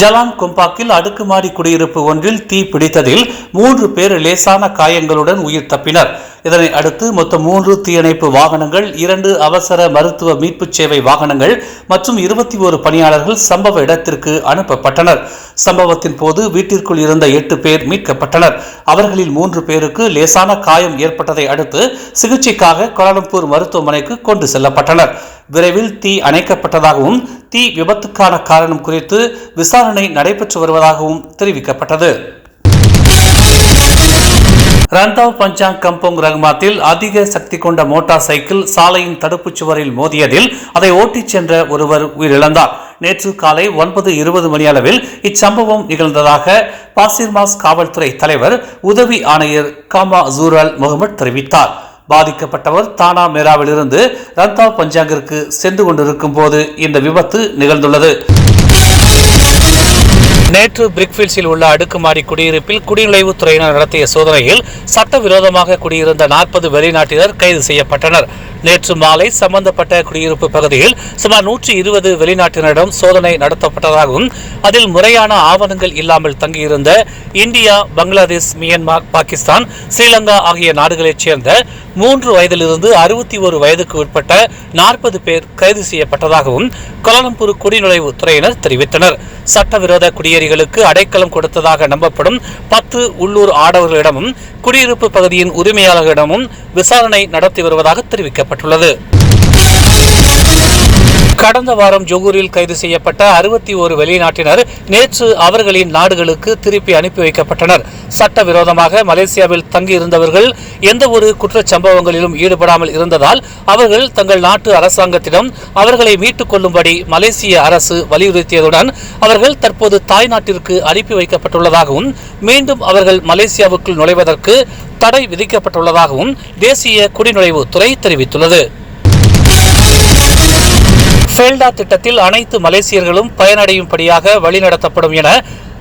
ஜலான் கொம்பாக்கில் அடுக்குமாடி குடியிருப்பு ஒன்றில் தீ பிடித்ததில் மூன்று பேர் லேசான காயங்களுடன் உயிர் தப்பினர். இதனை அடுத்து மொத்தம் மூன்று தீயணைப்பு வாகனங்கள் இரண்டு அவசர மருத்துவ மீட்புச் சேவை வாகனங்கள் மற்றும் இருபத்தி ஒரு பணியாளர்கள் சம்பவ இடத்திற்கு அனுப்பப்பட்டனர். சம்பவத்தின் போது வீட்டிற்குள் இருந்த எட்டு பேர் மீட்கப்பட்டனர். அவர்களில் மூன்று பேருக்கு லேசான காயம் ஏற்பட்டதை அடுத்து சிகிச்சைக்காக கோலாலம்பூர் மருத்துவமனைக்கு கொண்டு செல்லப்பட்டனர். விரைவில் தீ அணைக்கப்பட்டதாகவும் தீ விபத்துக்கான காரணம் குறித்து விசாரணை நடைபெற்று வருவதாகவும் தெரிவிக்கப்பட்டது. ரந்தாவ் பஞ்சாங் கம்போங் ரங்மாத்தில் அதிக சக்தி கொண்ட மோட்டார் சைக்கிள் சாலையின் தடுப்புச் சுவரில் மோதியதில் அதை ஓட்டிச் சென்ற ஒருவர் உயிரிழந்தார். நேற்று காலை ஒன்பது இருபது மணி அளவில் இச்சம்பவம் நிகழ்ந்ததாக பாசிர்மாஸ் காவல்துறை தலைவர் உதவி ஆணையர் காமா ஜூரல் முகமது தெரிவித்தார். பாதிக்கப்பட்டவர் தானா மேராவிலிருந்து ரந்தா பஞ்சாங்கிற்கு சென்று கொண்டிருக்கும் போது இந்த விபத்து நிகழ்ந்துள்ளது. நேற்று பிரிக்ஃபீல்ட்ஸில் உள்ள அடுக்குமாடி குடியிருப்பில் குடிநுழைவுத் துறையினர் நடத்திய சோதனையில் சட்டவிரோதமாக குடியிருந்த நாற்பது வெளிநாட்டினர் கைது செய்யப்பட்டனர். நேற்று மாலை சம்பந்தப்பட்ட குடியிருப்பு பகுதியில் சுமார் நூற்றி இருபது வெளிநாட்டினரிடம் சோதனை நடத்தப்பட்டதாகவும் அதில் முறையான ஆவணங்கள் இல்லாமல் தங்கியிருந்த இந்தியா பங்களாதேஷ் மியான்மர் பாகிஸ்தான் ஸ்ரீலங்கா ஆகிய நாடுகளைச் சேர்ந்த மூன்று வயதிலிருந்து அறுபத்தி ஒரு வயதுக்கு உட்பட்ட நாற்பது பேர் கைது செய்யப்பட்டதாகவும் கோலாலம்பூர் குடிநுழைவு துறையினர் தெரிவித்தனர். சட்டவிரோத குடியேறிகளுக்கு அடைக்கலம் கொடுத்ததாக நம்பப்படும் பத்து உள்ளூர் ஆடவர்களிடமும் குடியிருப்பு பகுதியின் உரிமையாளர்களிடமும் விசாரணை நடத்தி வருவதாக தெரிவிக்கப்பட்டுள்ளது கடந்த வாரம் ஜொகூரில் கைது செய்யப்பட்ட அறுபத்தி ஒரு வெளிநாட்டினர் நேற்று அவர்களின் நாடுகளுக்கு திருப்பி அனுப்பி வைக்கப்பட்டனர். சட்டவிரோதமாக மலேசியாவில் தங்கியிருந்தவர்கள் எந்த ஒரு குற்றச்சம்பவங்களிலும் ஈடுபடாமல் இருந்ததால் அவர்கள் தங்கள் நாட்டு அரசாங்கத்திடம் அவர்களை மீட்டுக் கொள்ளும்படி மலேசிய அரசு வலியுறுத்தியதுடன் அவர்கள் தற்போது தாய் நாட்டிற்கு அனுப்பி வைக்கப்பட்டுள்ளதாகவும் மீண்டும் அவர்கள் மலேசியாவுக்குள் நுழைவதற்கு தடை விதிக்கப்பட்டுள்ளதாகவும் தேசிய குடிநுழைவு துறை தெரிவித்துள்ளது. ஃபெல்டா திட்டத்தில் அனைத்து மலேசியர்களும் பயனடையும்படியாக வழிநடத்தப்படும் என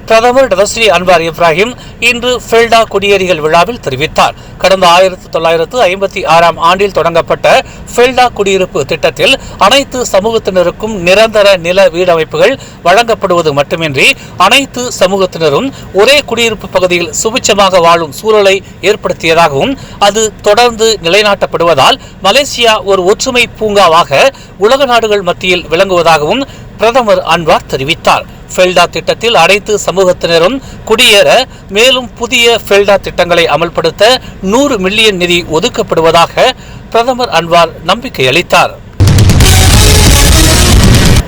பிரதமர் டதஸ்ரீ அன்வார் இப்ராஹிம் இன்று ஃபெல்டா குடியேறிகள் விழாவில் தெரிவித்தார். கடந்த ஆயிரத்தி தொள்ளாயிரத்து ஐம்பத்தி ஆறாம் ஆண்டில் தொடங்கப்பட்ட ஃபெல்டா குடியிருப்பு திட்டத்தில் அனைத்து சமூகத்தினருக்கும் நிரந்தர நில வீடமைப்புகள் வழங்கப்படுவது மட்டுமின்றி அனைத்து சமூகத்தினரும் ஒரே குடியிருப்பு பகுதியில் சுபிச்சமாக வாழும் சூழலை ஏற்படுத்தியதாகவும் அது தொடர்ந்து நிலைநாட்டப்படுவதால் மலேசியா ஒரு ஒற்றுமை பூங்காவாக உலக நாடுகள் மத்தியில் விளங்குவதாகவும் பிரதமர் அன்வார் தெரிவித்தார். ஃபெல்டா திட்டத்தில் அனைத்து சமூகத்தினரும் குடியேற மேலும் புதிய ஃபெல்டா திட்டங்களை அமல்படுத்த நூறு மில்லியன் நிதி ஒதுக்கப்படுவதாக பிரதமர் அன்வார் நம்பிக்கை அளித்தார்.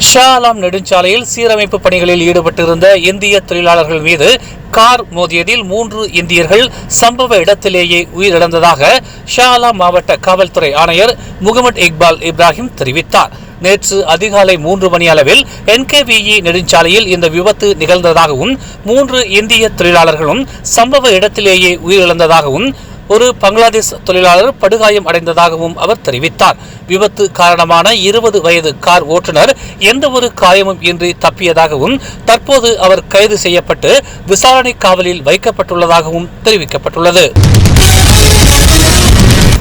ஷா நெடுஞ்சாலையில் சீரமைப்பு பணிகளில் ஈடுபட்டிருந்த இந்திய தொழிலாளர்கள் மீது கார் மோதியதில் மூன்று இந்தியர்கள் சம்பவ இடத்திலேயே உயிரிழந்ததாக ஷா மாவட்ட காவல்துறை ஆணையர் முகமது இக்பால் இப்ராஹிம் தெரிவித்தார். நேற்று அதிகாலை மூன்று மணி அளவில் என்கேவிஇ நெடுஞ்சாலையில் இந்த விபத்து நிகழ்ந்ததாகவும் மூன்று இந்திய தொழிலாளர்களும் சம்பவ இடத்திலேயே உயிரிழந்ததாகவும் ஒரு பங்களாதேஷ் தொழிலாளர் படுகாயம் அடைந்ததாகவும் அவர் தெரிவித்தார். விபத்து காரணமான இருபது வயது கார் ஓட்டுநர் எந்த ஒரு காயமும் இன்றி தப்பியதாகவும் தற்போது அவர் கைது செய்யப்பட்டு விசாரணை காவலில் வைக்கப்பட்டுள்ளதாகவும் தெரிவிக்கப்பட்டுள்ளது.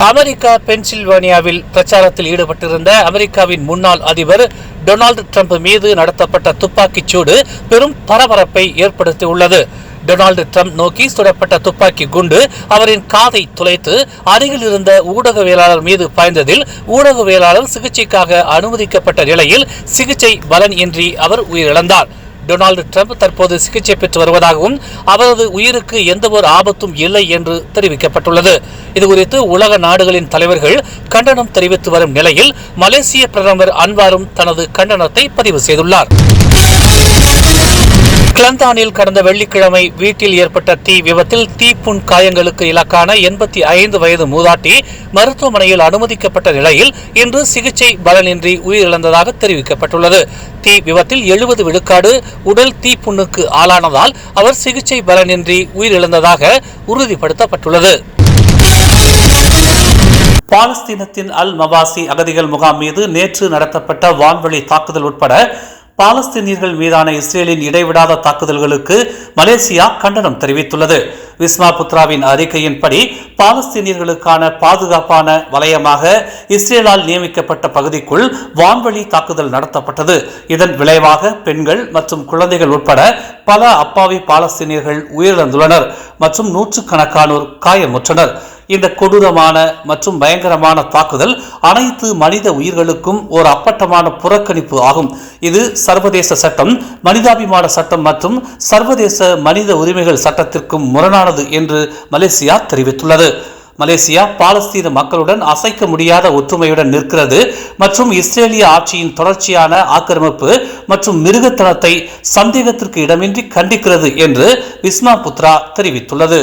அமெரிக்கா பென்சில்வேனியாவில் பிரச்சாரத்தில் ஈடுபட்டிருந்த அமெரிக்காவின் முன்னாள் அதிபர் டொனால்டு ட்ரம்ப் மீது நடத்தப்பட்ட துப்பாக்கிச் சூடு பெரும் பரபரப்பை ஏற்படுத்தியுள்ளது. டொனால்டு ட்ரம்ப் நோக்கி சுடப்பட்ட துப்பாக்கி குண்டு அவரின் காதை துளைத்து அருகில் இருந்த ஊடகவியலாளர் மீது பாய்ந்ததில் ஊடகவியலாளர் சிகிச்சைக்காக அனுமதிக்கப்பட்ட நிலையில் சிகிச்சை பலன் இன்றி அவர் உயிரிழந்தார். டொனால்டு ட்ரம்ப் தற்போது சிகிச்சை பெற்று வருவதாகவும் அவரது உயிருக்கு எந்தவொரு ஆபத்தும் இல்லை என்று தெரிவிக்கப்பட்டுள்ளது. இதுகுறித்து உலக நாடுகளின் தலைவர்கள் கண்டனம் தெரிவித்து வரும் நிலையில் மலேசிய பிரதமர் அன்வாரும் தனது கண்டனத்தை பதிவு செய்துள்ளார். கிளந்தானில் கடந்த வெள்ளிக்கிழமை வீட்டில் ஏற்பட்ட தீ விபத்தில் தீப்புண் காயங்களுக்கு இலக்கான எண்பத்தி ஐந்து வயது மூதாட்டி மருத்துவமனையில் அனுமதிக்கப்பட்ட நிலையில் இன்று சிகிச்சை பலனின்றி உயிரிழந்ததாக தெரிவிக்கப்பட்டுள்ளது. தீ விபத்தில் எழுபது விழுக்காடு உடல் தீப்புண்ணுக்கு ஆளானதால் அவர் சிகிச்சை பலனின்றி உயிரிழந்ததாக உறுதிப்படுத்தப்பட்டுள்ளது. பாலஸ்தீனத்தின் அல் மவாசி அகதிகள் முகாம் மீது நேற்று நடத்தப்பட்ட வான்வழி தாக்குதல் உட்பட பாலஸ்தீனியர்கள் மீதான இஸ்ரேலின் இடைவிடாத தாக்குதல்களுக்கு மலேசியா கண்டனம் தெரிவித்துள்ளது. விஸ்மா புத்ராவின் அறிக்கையின்படி பாலஸ்தீனியர்களுக்கான பாதுகாப்பான வலயமாக இஸ்ரேலால் நியமிக்கப்பட்ட பகுதிக்குள் வான்வழி தாக்குதல் நடத்தப்பட்டது. இதன் விளைவாக பெண்கள் மற்றும் குழந்தைகள் உட்பட பல அப்பாவி பாலஸ்தீனியர்கள் உயிரிழந்துள்ளனர் மற்றும் நூற்றுக்கணக்கானோர் காயமுற்றனர். இந்த கொடூரமான மற்றும் பயங்கரமான தாக்குதல் அனைத்து மனித உயிர்களுக்கும் ஒரு அப்பட்டமான புறக்கணிப்பு ஆகும். இது சர்வதேச சட்டம் மனிதாபிமான சட்டம் மற்றும் சர்வதேச மனித உரிமைகள் சட்டத்திற்கும் முரணானது என்று மலேசியா தெரிவித்துள்ளது. மலேசியா பாலஸ்தீன மக்களுடன் அசைக்க முடியாத ஒற்றுமையுடன் நிற்கிறது மற்றும் இஸ்ரேலிய ஆட்சியின் தொடர்ச்சியான ஆக்கிரமிப்பு மற்றும் மிருகத்தனத்தை சந்தேகத்திற்கு இடமின்றி கண்டிக்கிறது என்று விஸ்மா புத்ரா தெரிவித்துள்ளது.